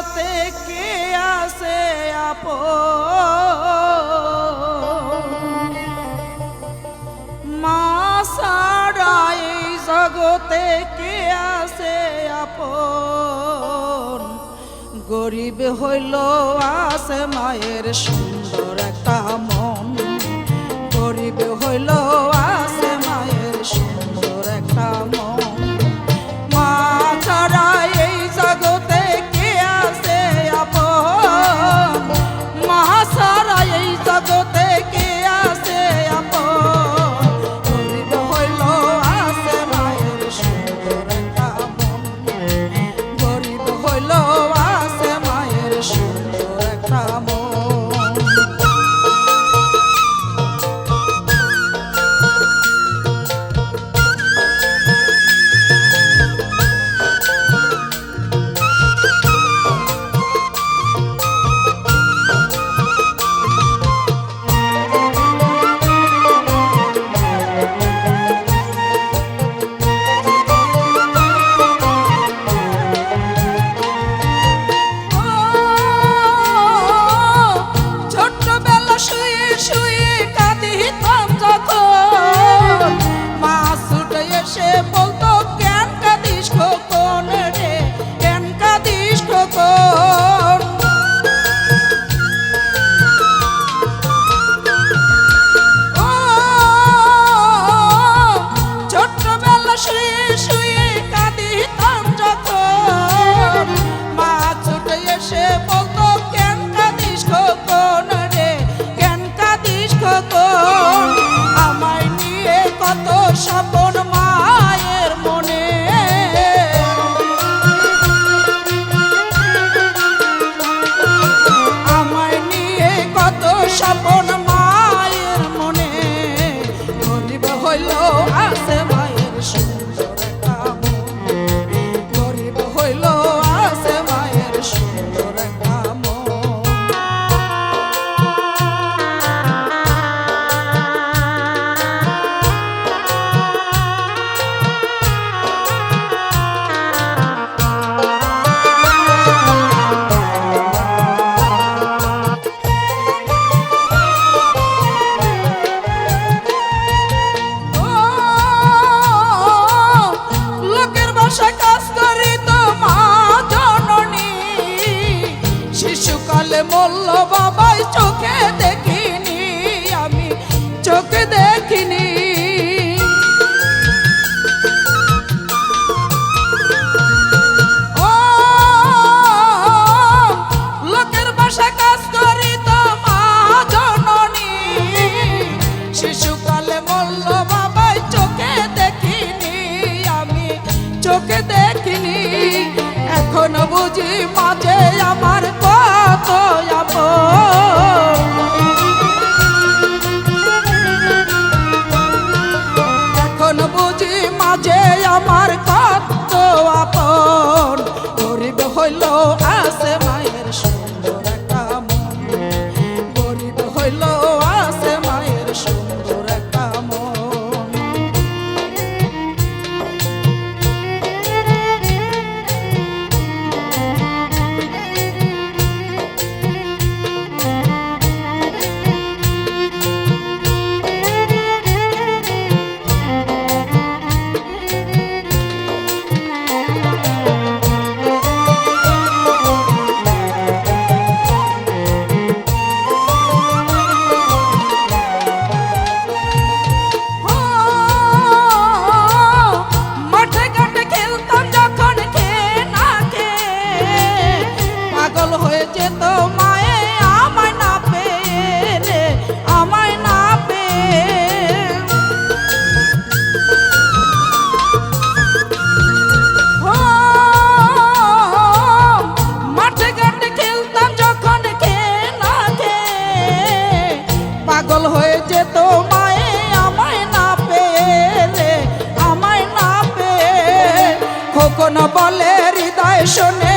জগতে কে আসে আপ মা সারা জগতে কে আসে আপন? গরিব হইল আসে মায়ের সঙ্গে কালে মল্ল বাবাই চোখে দেখিনি আমি চোখে দেখিনি এত আপন বলে হৃদয় শোনে।